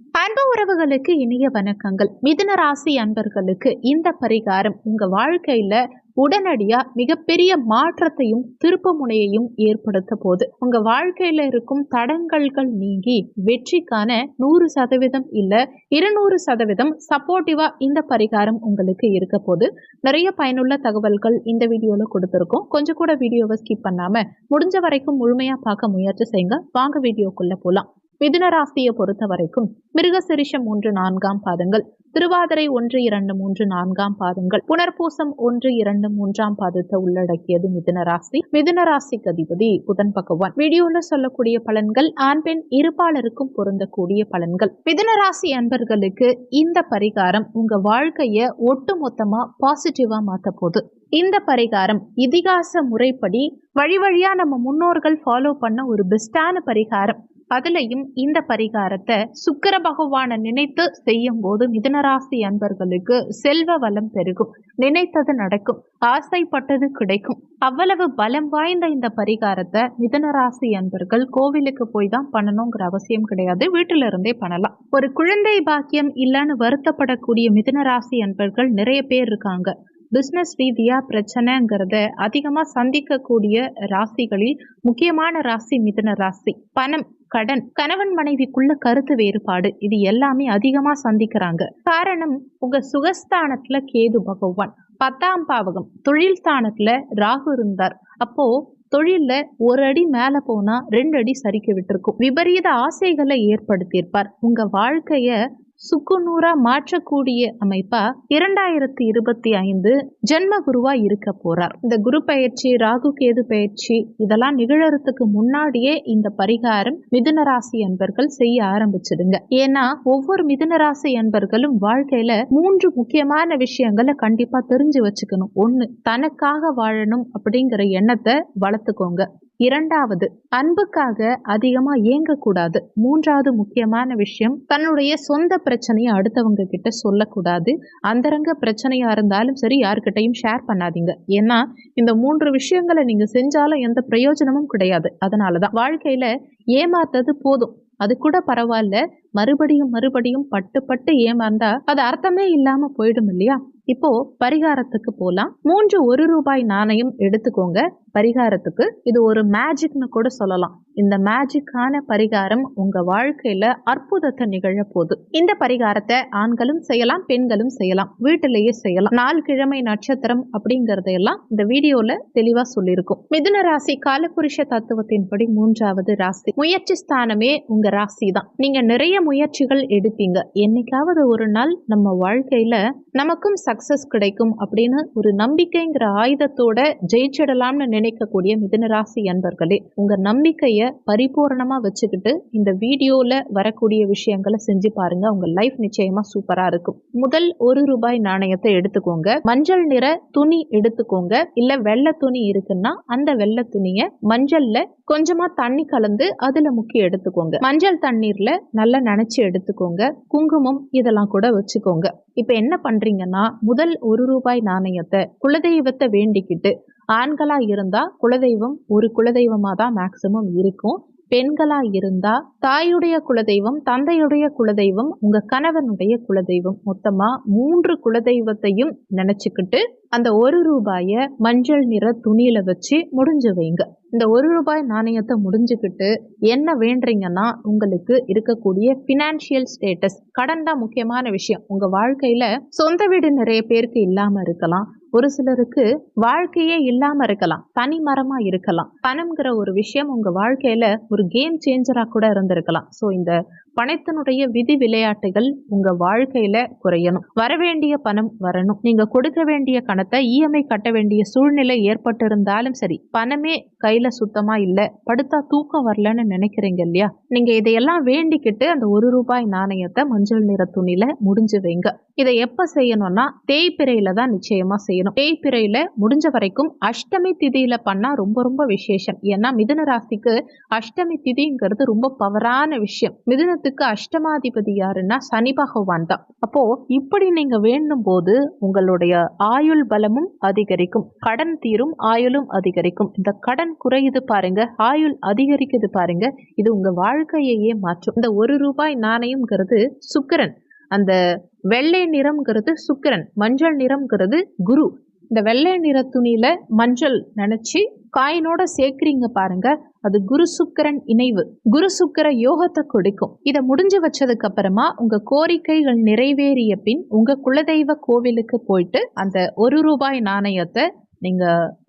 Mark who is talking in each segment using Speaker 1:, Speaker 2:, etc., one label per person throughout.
Speaker 1: அன்பு உறவுகளுக்கு இனிய வணக்கங்கள். மிதுன ராசி அன்பர்களுக்கு இந்த பரிகாரம் உங்க வாழ்க்கையில உடனடியா மிகப்பெரிய மாற்றத்தையும் திருப்பு முனையையும் ஏற்படுத்த போது உங்க வாழ்க்கையில இருக்கும் தடங்கல்கள் நீங்கி வெற்றிக்கான நூறு சதவீதம் இல்ல இருநூறு சதவீதம் சப்போர்ட்டிவா இந்த பரிகாரம் உங்களுக்கு இருக்க போது நிறைய பயனுள்ள தகவல்கள் இந்த வீடியோல கொடுத்துருக்கோம். கொஞ்சம் கூட வீடியோவை ஸ்கிப் பண்ணாம முடிஞ்ச வரைக்கும் முழுமையா பார்க்க முயற்சி செய்யுங்க. வாங்க வீடியோக்குள்ள போலாம். மிதுன ராசியை பொறுத்த வரைக்கும் மிருகசிரிஷம் ஒன்று நான்காம் பாதங்கள் திருவாதிரை ஒன்று இரண்டு மூன்று நான்காம் பாதங்கள் புனர்பூசம் ஒன்று இரண்டு மூன்றாம் பாதத்தை உள்ளடக்கியது மிதுன ராசி மிதுன ராசிக்கு அதிபதி புதன் பகவான். வீடியோல சொல்லக்கூடிய பலன்கள் ஆண் பெண் இருபாளருக்கும் பொருந்தக்கூடிய பலன்கள். மிதுன ராசி அன்பர்களுக்கு இந்த பரிகாரம் உங்க வாழ்க்கைய ஒட்டு மொத்தமா பாசிட்டிவா மாத்த போகுது இந்த பரிகாரம் இதிகாச முறைப்படி வழி வழியா நம்ம முன்னோர்கள் ஃபாலோ பண்ண ஒரு பெஸ்டான பரிகாரம். அதுலயும் இந்த பரிகாரத்தை சுக்கர பகவானை நினைத்து செய்யும் போது மிதனராசி அன்பர்களுக்கு செல்வ வளம் பெருகும். நினைத்தது நடக்கும் ஆசைப்பட்டது கிடைக்கும். அவ்வளவு பலம் வாய்ந்த இந்த பரிகாரத்தை மிதனராசி அன்பர்கள் கோவிலுக்கு போய் தான் பண்ணணுங்கிற அவசியம் கிடையாது. வீட்டில இருந்தே பண்ணலாம். ஒரு குழந்தை பாக்கியம் இல்லைன்னு வருத்தப்படக்கூடிய மிதனராசி அன்பர்கள் நிறைய பேர் இருக்காங்க. பிஸ்னஸ் ரீதியாக பிரச்சனைங்கிறத அதிகமாக சந்திக்கக்கூடிய ராசிகளில் முக்கியமான ராசி மிதன ராசி பணம் கடன். கணவன் மனைவிக்குள்ள கருத்து வேறுபாடு. இது எல்லாமே அதிகமா சந்திக்கிறாங்க. காரணம் உங்க சுகஸ்தானத்துல கேது பகவான். பத்தாம் பாவகம். தொழில் ஸ்தானத்துல ராகு இருந்தார். அப்போ தொழில்ல ஒரு அடி மேல போனா ரெண்டு அடி சரிக்க விட்டுருக்கும். விபரீத ஆசைகளை ஏற்படுத்தியிருப்பார். உங்க வாழ்க்கைய சுக்குநூறா மாற்றக்கூடிய அமைப்பா இரண்டாயிரத்தி இருபத்தி ஐந்து ஜென்ம குருவா இருக்க போறார். இந்த குரு பயிற்சி ராகு கேது பயிற்சி இதெல்லாம் நிகழறதுக்கு முன்னாடியே இந்த பரிகாரம் மிதுன ராசி அன்பர்கள் செய்ய ஆரம்பிச்சிடுங்க. ஏன்னா ஒவ்வொரு மிதுன ராசி அன்பர்களும் வாழ்க்கையில மூன்று முக்கியமான விஷயங்களை கண்டிப்பா தெரிஞ்சு வச்சுக்கணும். ஒண்ணு தனக்காக வாழணும் அப்படிங்கிற எண்ணத்தை வளர்த்துக்கோங்க. இரண்டாவது அன்புக்காக அதிகமா ஏங்கக்கூடாது மூன்றாவது முக்கியமான விஷயம் தன்னுடைய சொந்த பிரச்சனையை அடுத்தவங்க கிட்ட சொல்லக்கூடாது. அந்தரங்க பிரச்சனையா இருந்தாலும் சரி யாருக்கிட்டையும் ஷேர் பண்ணாதீங்க. ஏன்னா இந்த மூன்று விஷயங்களை நீங்க செஞ்சாலும் எந்த பிரயோஜனமும் கிடையாது. அதனாலதான் வாழ்க்கையில ஏமாத்தது போதும். அது கூட பரவாயில்ல மறுபடியும் மறுபடியும் பட்டு பட்டு ஏமாந்தா அது அர்த்தமே இல்லாம போயிடும் இல்லையா? இப்போ பரிகாரத்துக்கு போலாம். மூன்று ஒரு ரூபாய் நாணயம் எடுத்துக்கோங்க. பரிகாரத்துக்கு இது ஒரு மேஜிக்னு கூட சொல்லலாம். இந்த மேஜிக்கான பரிகாரம் உங்க வாழ்க்கையில அற்புதத்தை நிகழ போகுது. இந்த பரிகாரத்தை ஆண்களும் செய்யலாம் பெண்களும் செய்யலாம். வீட்டிலேயே செய்யலாம். நாலு கிழமை நட்சத்திரம் அப்படிங்கறதையெல்லாம் இந்த வீடியோல தெளிவா சொல்லியிருக்கும். மிதுன ராசி காலபுருஷ தத்துவத்தின்படி மூன்றாவது ராசி. முயற்சி ஸ்தானமே உங்க ராசி தான் நீங்க நிறைய முயற்சிகள் எடுப்பீங்க. என்னைக்காவது ஒரு நாள் நம்ம வாழ்க்கையில நமக்கும் சக்சஸ் கிடைக்கும் அப்படின்னு ஒரு நம்பிக்கைங்கிற ஆயுதத்தோட ஜெயிச்சிடலாம்னு நினைக்கக்கூடிய மிதனராசி அன்பர்களே உங்க நம்பிக்கைய பரிபூர்ணமா வச்சுக்கிட்டு இந்த வீடியோல வரக்கூடிய விஷயங்களை செஞ்சு பாருங்க. உங்க லைஃப் நிச்சயமா சூப்பரா இருக்கும். முதல் ஒரு ரூபாய் நாணயத்தை எடுத்துக்கோங்க. மஞ்சள் நிற துணி எடுத்துக்கோங்க. இல்ல வெள்ளை துணி இருக்குன்னா அந்த வெள்ளை துணிய மஞ்சள்ல கொஞ்சமா தண்ணி கலந்து அதுல முக்கிய எடுத்துக்கோங்க. மஞ்சள் தண்ணீர்ல நல்ல நினைச்சு எடுத்துக்கோங்க. குங்குமம் இதெல்லாம் கூட வச்சுக்கோங்க. இப்ப என்ன பண்றீங்கன்னா முதல் ஒரு ரூபாய் நாணயத்தை குலதெய்வத்தை வேண்டிக்கிட்டு ஆண்களா இருந்தா குலதெய்வம் ஒரு குலதெய்வமாக தான் மேக்சிமம் இருக்கும். பெண்களா இருந்தா தாயுடைய குலதெய்வம் தந்தையுடைய குலதெய்வம் உங்க கணவனுடைய குலதெய்வம். மொத்தமா மூன்று குலதெய்வத்தையும் நினைச்சுக்கிட்டு அந்த ஒரு ரூபாய மஞ்சள் நிற துணியில வச்சு முடிஞ்சு வைங்க. இந்த ஒரு ரூபாய் நாணயத்தை முடிஞ்சுக்கிட்டு என்ன வேண்டுறீங்கன்னா உங்களுக்கு இருக்கக்கூடிய ஃபினான்ஷியல் ஸ்டேட்டஸ் கடன் தான் முக்கியமான விஷயம். உங்க வாழ்க்கையில சொந்த வீடு நிறைய பேருக்கு இல்லாம இருக்கலாம். ஒரு சிலருக்கு வாழ்க்கையே இல்லாம இருக்கலாம் தனி மரமா இருக்கலாம். பணம்ங்கிற ஒரு விஷயம் உங்க வாழ்க்கையில ஒரு கேம் சேஞ்சரா கூட இருந்திருக்கலாம். ஸோ இந்த பணத்தினுடைய விதி விளையாட்டுகள் உங்க வாழ்க்கையில குறையணும். வரவேண்டிய பணம் வரணும். நீங்க கொடுக்க வேண்டிய கணத்தை இஎம்ஐ கட்ட வேண்டிய சூழ்நிலை ஏற்பட்டிருந்தாலும் சரி பணமே கையில சுத்தமா இல்ல. படுத்தா தூக்கம் வரலன்னு நினைக்கிறீங்க இல்லையா? நீங்க இதையெல்லாம் வேண்டிக்கிட்டு அந்த ஒரு ரூபாய் நாணயத்தை மஞ்சள் நிற துணியில முடிஞ்சு வைங்க. இதை எப்ப செய்யணும்னா தேய்பிரையில தான் நிச்சயமா செய்யணும். தேய்பிரையில முடிஞ்ச வரைக்கும் அஷ்டமி திதியில பண்ணா ரொம்ப ரொம்ப விசேஷம். ஏன்னா மிதுன ராசிக்கு அஷ்டமி திதிங்கிறது ரொம்ப பவரான விஷயம். மிதுன திருமணத்துக்கு அஷ்டமாதிபதி யாருன்னா சனி பகவான் தான். அப்போ இப்படி நீங்க வேண்டும் போது உங்களுடைய ஆயுள் பலமும் அதிகரிக்கும். கடன் தீரும் ஆயுளும் அதிகரிக்கும். இந்த கடன் குறையுது பாருங்க ஆயுள் அதிகரிக்குது பாருங்க இது உங்க வாழ்க்கையையே மாற்றும். இந்த ஒரு ரூபாய் நாணயம்ங்கிறது சுக்கிரன். அந்த வெள்ளை நிறம்ங்கிறது சுக்கிரன் மஞ்சள் நிறம்ங்கிறது குரு. இந்த வெள்ளை நிற துணியில மஞ்சள் நினைச்சு காயினோட சேர்க்குறீங்க பாருங்க அது குரு சுக்கிரன் இணைவு. குரு சுக்கிர யோகத்தை கொடுக்கும். இதை முடிஞ்சு வச்சதுக்கு அப்புறமா உங்க கோரிக்கைகள் நிறைவேறிய பின் உங்க குலதெய்வ கோவிலுக்கு போயிட்டு அந்த ஒரு ரூபாய் நாணயத்தை நீங்க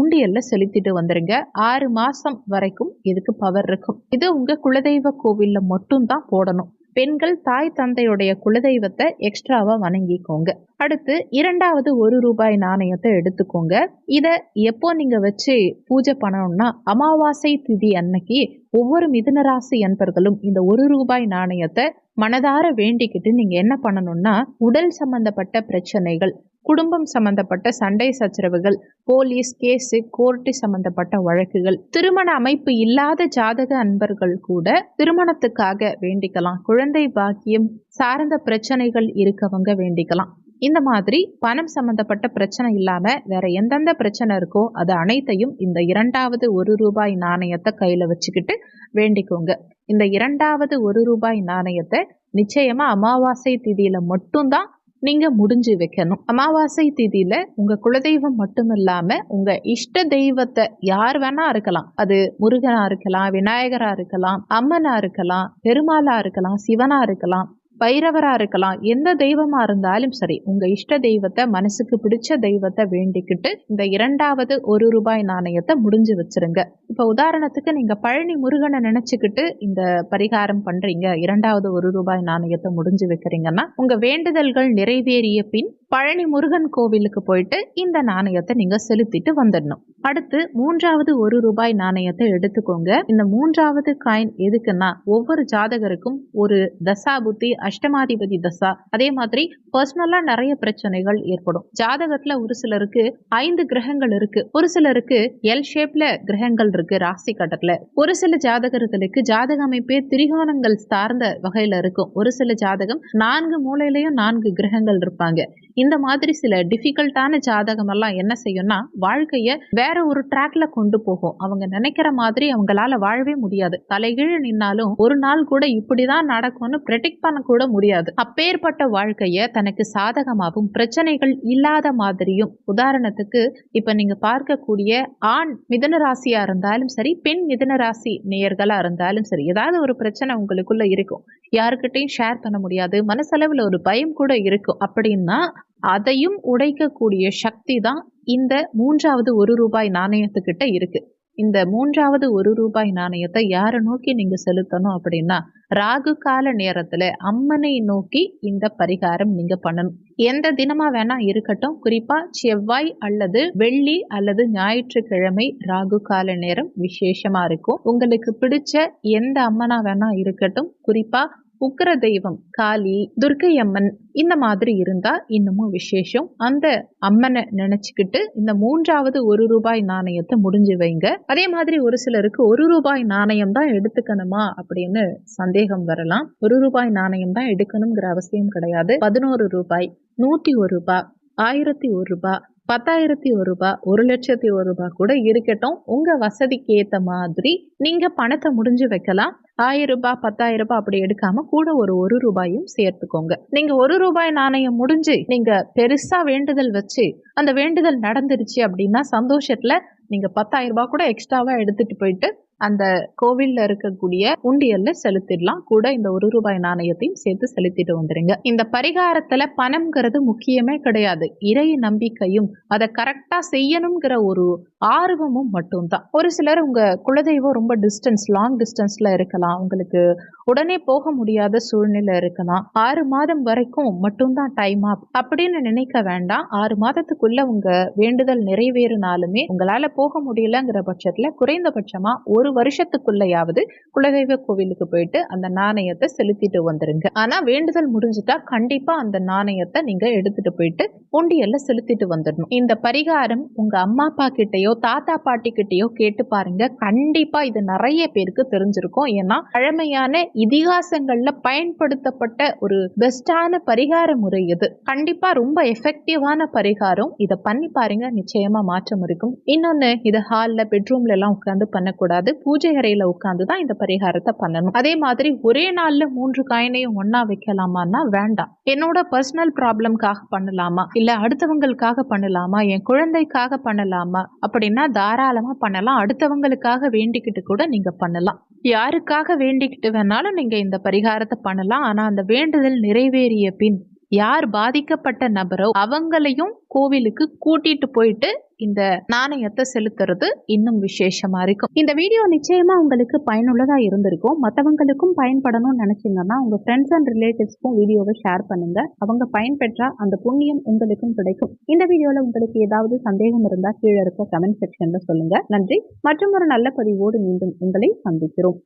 Speaker 1: உண்டியல்ல செலுத்திட்டு வந்துருங்க. ஆறு மாசம் வரைக்கும் இதுக்கு பவர் இருக்கும். இது உங்க குலதெய்வ கோவில்ல மட்டும்தான் போடணும். பெண்கள் தாய் தந்தையுடைய குலதெய்வத்தை எக்ஸ்ட்ராவா வணங்கிக்கோங்க. அடுத்து இரண்டாவது ஒரு ரூபாய் நாணயத்தை எடுத்துக்கோங்க. இத எப்போ நீங்க வச்சு பூஜை பண்ணணும்னா அமாவாசை திதி அன்னைக்கு ஒவ்வொரு மிதுனராசி அன்பர்களும் இந்த ஒரு ரூபாய் நாணயத்தை மனதார வேண்டிக்கிட்டு நீங்க என்ன பண்ணணும்னா உடல் சம்பந்தப்பட்ட பிரச்சனைகள் குடும்பம் சம்பந்தப்பட்ட சண்டை சச்சரவுகள் போலீஸ் கேஸு கோர்ட்டு சம்பந்தப்பட்ட வழக்குகள் திருமண அமைப்பு இல்லாத ஜாதக அன்பர்கள் கூட திருமணத்துக்காக வேண்டிக்கலாம். குழந்தை பாக்கியம் சார்ந்த பிரச்சனைகள் இருக்கவங்க வேண்டிக்கலாம். இந்த மாதிரி பணம் சம்பந்தப்பட்ட பிரச்சனை இல்லாம வேற எந்தெந்த பிரச்சனை இருக்கோ அது அனைத்தையும் இந்த இரண்டாவது ஒரு ரூபாய் நாணயத்தை கையில வச்சுக்கிட்டு வேண்டிக்கோங்க. இந்த இரண்டாவது ஒரு ரூபாய் நாணயத்தை நிச்சயமா அமாவாசை திதியில மட்டும்தான் நீங்கள் முடிஞ்சு வைக்கணும். அமாவாசை திதியில் உங்கள் குலதெய்வம் மட்டும் இல்லாமல் உங்கள் இஷ்ட தெய்வத்தை யார் வேணா இருக்கலாம். அது முருகனாக இருக்கலாம் விநாயகராக இருக்கலாம் அம்மனாக இருக்கலாம் பெருமாளாக இருக்கலாம் சிவனாக இருக்கலாம். பைரவரா இருக்கலாம். எந்த தெய்வமா இருந்தாலும் சரி உங்க இஷ்ட தெய்வத்தை மனசுக்கு பிடிச்ச தெய்வத்தை வேண்டிக்கிட்டு இந்த இரண்டாவது ஒரு ரூபாய் நாணயத்தை முடிஞ்சு வச்சிருங்க. இப்ப உதாரணத்துக்கு நீங்க பழனி முருகனை நினைச்சுக்கிட்டு இந்த பரிகாரம் பண்றீங்க இரண்டாவது ஒரு ரூபாய் நாணயத்தை முடிஞ்சு வைக்கிறீங்கன்னா உங்க வேண்டுதல்கள் நிறைவேறிய பின் பழனி முருகன் கோவிலுக்கு போயிட்டு இந்த நாணயத்தை நீங்க செலுத்திட்டு வந்துடணும். அடுத்து மூன்றாவது ஒரு ரூபாய் நாணயத்தை எடுத்துக்கோங்க. இந்த மூன்றாவது காயின் எதுக்குன்னா ஒவ்வொரு ஜாதகருக்கும் ஒரு தசா புத்தி அஷ்டமாதிபதி தசா அதே மாதிரி பர்சனலா நிறைய பிரச்சனைகள் ஏற்படும். ஜாதகத்துல ஒரு சிலருக்கு ஐந்து கிரகங்கள் இருக்கு. ஒரு சிலருக்கு எல் ஷேப்ல கிரகங்கள் இருக்கு ராசி கட்டத்துல. ஒரு சில ஜாதகர்களுக்கு ஜாதக அமைப்பே திரிகோணங்கள் சார்ந்த வகையில இருக்கும். ஒரு சில ஜாதகம் நான்கு மூலையிலையும் நான்கு கிரகங்கள் இருப்பாங்க. இந்த மாதிரி சில டிஃபிகல்ட்டான ஜாதகம் எல்லாம் என்ன செய்யும்னா வாழ்க்கையை வேற ஒரு ட்ராக்ல கொண்டு போகும். அவங்க நினைக்கிற மாதிரி அவங்களால வாழவே முடியாது. தலைகீழ் நின்னாலும் ஒரு நாள் கூட இப்படிதான் நடக்கும்னு ப்ரெடிக்ட் பண்ண கூட முடியாது. அப்பேற்பட்ட வாழ்க்கையை தனக்கு சாதகமாகவும் பிரச்சனைகள் இல்லாத மாதிரியும் உதாரணத்துக்கு இப்ப நீங்க பார்க்கக்கூடிய ஆண் மிதன ராசியா இருந்தாலும் சரி பெண் மிதன ராசி நேயர்களா இருந்தாலும் சரி ஏதாவது ஒரு பிரச்சனை உங்களுக்குள்ள இருக்கும். யாருக்கிட்டையும் ஷேர் பண்ண முடியாது. மனசளவில் ஒரு பயம் கூட இருக்கும். அப்படின்னா அதையும் உடைக்கக்கூடிய சக்தி தான் இந்த மூன்றாவது ஒரு ரூபாய் நாணயத்துக்கிட்ட இருக்கு. இந்த மூன்றாவது ஒரு ரூபாய் நாணயத்தை யாரை நோக்கி நீங்க செலுத்தணும் அப்படின்னா ராகு கால நேரத்துல அம்மனை நோக்கி இந்த பரிகாரம் நீங்க பண்ணணும். எந்த தினமா வேணா இருக்கட்டும். குறிப்பா செவ்வாய் அல்லது வெள்ளி அல்லது ஞாயிற்றுக்கிழமை ராகு கால நேரம் விசேஷமா இருக்கும். உங்களுக்கு பிடிச்ச எந்த அம்மனா வேணா இருக்கட்டும். குறிப்பா உக்கிர தெய்வம் காளி துர்க்கை அம்மன் இந்த மாதிரி இருந்தா இன்னமும் விசேஷம். அந்த அம்மனை நினைச்சுக்கிட்டு இந்த மூன்றாவது ஒரு ரூபாய் நாணயத்தை முடிஞ்சு வைங்க. அதே மாதிரி ஒரு சிலருக்கு ஒரு ரூபாய் நாணயம் தான் எடுத்துக்கணுமா அப்படின்னு சந்தேகம் வரலாம். ஒரு ரூபாய் நாணயம் தான் எடுக்கணுங்கிற அவசியம் கிடையாது. பதினோரு ரூபாய் நூத்தி ஒரு ரூபாய் ஆயிரத்தி ஒரு ரூபாய் பத்தாயிரத்தி ஒரு ரூபாய் ஒரு லட்சத்தி ஒரு ரூபாய் கூட இருக்கட்டும். உங்க வசதிக்கு ஏத்த மாதிரி நீங்க பணத்தை முடிஞ்சு வைக்கலாம். ஆயிரம் ரூபாய் பத்தாயிரம் ரூபாய் அப்படி எடுக்காம கூட ஒரு ஒரு ரூபாயும் சேர்த்துக்கோங்க. நீங்க ஒரு ரூபாய் நாணயம் முடிஞ்சு நீங்க பெருசா வேண்டுதல் வச்சு அந்த வேண்டுதல் நடந்துருச்சு அப்படின்னா சந்தோஷத்துல நீங்க பத்தாயிரம் ரூபாய் கூட எக்ஸ்ட்ராவா எடுத்துட்டு போயிட்டு அந்த கோவில்ல இருக்கக்கூடிய உண்டியல்ல செலுத்திடலாம். கூட இந்த ஒரு ரூபாய் நாணயத்தையும் சேர்த்து செலுத்திட்டு வந்துருங்க. இந்த பரிகாரத்துல பணம்ங்கிறது முக்கியமே கிடையாது. இறை நம்பிக்கையும் அதை கரெக்டா செய்யணுங்கிற ஒரு ஆர்வமும் மட்டும்தான். ஒரு சிலர் உங்க குலதெய்வம் ரொம்ப டிஸ்டன்ஸ் லாங் டிஸ்டன்ஸ்ல இருக்கலாம். உங்களுக்கு உடனே போக முடியாத சூழ்நிலை இருக்கலாம். ஆறு மாதம் வரைக்கும் மட்டும்தான் டைம் ஆப் அப்படின்னு நினைக்க வேண்டாம். ஆறு மாதத்துக்குள்ள உங்க வேண்டுதல் நிறைவேறினாலுமே உங்களால போக முடியலங்கிற பட்சத்துல குறைந்தபட்சமா ஒரு ஒரு வருஷத்துக்குள்ளயாவது குலதெய்வ கோவிலுக்கு போயிட்டு அந்த நாணயத்தை செலுத்திட்டு வந்துருங்க. ஆனா வேண்டுதல் முடிஞ்சுட்டா கண்டிப்பா அந்த நாணயத்தை நீங்க எடுத்துட்டு போயிட்டு உண்டியல்ல செலுத்திட்டு வந்துடணும். இந்த பரிகாரம் உங்க அம்மா அப்பா கிட்டயோ தாத்தா பாட்டி கிட்டயோ கேட்டு பாருங்க. கண்டிப்பா இது நிறைய பேருக்கு தெரிஞ்சிருக்கும். ஏன்னா பழமையான இதிகாசங்கள்ல பயன்படுத்தப்பட்ட ஒரு பெஸ்டான பரிகார முறை இது. கண்டிப்பா ரொம்ப எஃபெக்டிவான பரிகாரம். இதை பண்ணி பாருங்க. நிச்சயமா மாற்றம் இருக்கும். இன்னொன்னு இது ஹால்ல பெட்ரூம்ல எல்லாம் உட்காந்து பண்ணக்கூடாது. பூஜை அறையில உட்காந்து தான் இந்த பரிகாரத்தை பண்ணணும். அதே மாதிரி ஒரே நாள்ல மூன்று காயினையும் ஒன்றா வைக்கலாமான்னா வேண்டாம். என்னோட பர்சனல் ப்ராப்ளம்காக பண்ணலாமா? இல்ல அடுத்தவங்களுக்காக பண்ணலாமா? என் குழந்தைக்காக பண்ணலாமா? அப்படின்னா தாராளமா பண்ணலாம். அடுத்தவங்களுக்காக வேண்டிக்கிட்டு கூட நீங்க பண்ணலாம். யாருக்காக வேண்டிக்கிட்டு வேணாலும் நீங்க இந்த பரிகாரத்தை பண்ணலாம். ஆனா அந்த வேண்டுதல் நிறைவேறிய பின் யார் பாதிக்கப்பட்ட நபரோ அவங்களையும் கோவிலுக்கு கூட்டிட்டு போயிட்டு இந்த நாணயத்தை செலுத்துறது இன்னும் விசேஷமா இருக்கும். இந்த வீடியோ நிச்சயமா உங்களுக்கு பயனுள்ளதா இருந்திருக்கும். மற்றவங்களுக்கும் பயன்படணும்னு நினைச்சீங்கன்னா உங்க ஃப்ரெண்ட்ஸ் அண்ட் ரிலேட்டிவ்ஸ்க்கும் வீடியோவை ஷேர் பண்ணுங்க. அவங்க பயன்பெற்றா அந்த புண்ணியம் உங்களுக்கும் கிடைக்கும். இந்த வீடியோல உங்களுக்கு ஏதாவது சந்தேகம் இருந்தா கீழே இருக்க கமெண்ட் செக்ஷன்ல சொல்லுங்க. நன்றி. மற்றும் ஒரு நல்ல பதிவோடு மீண்டும் உங்களை சந்திக்கிறோம்.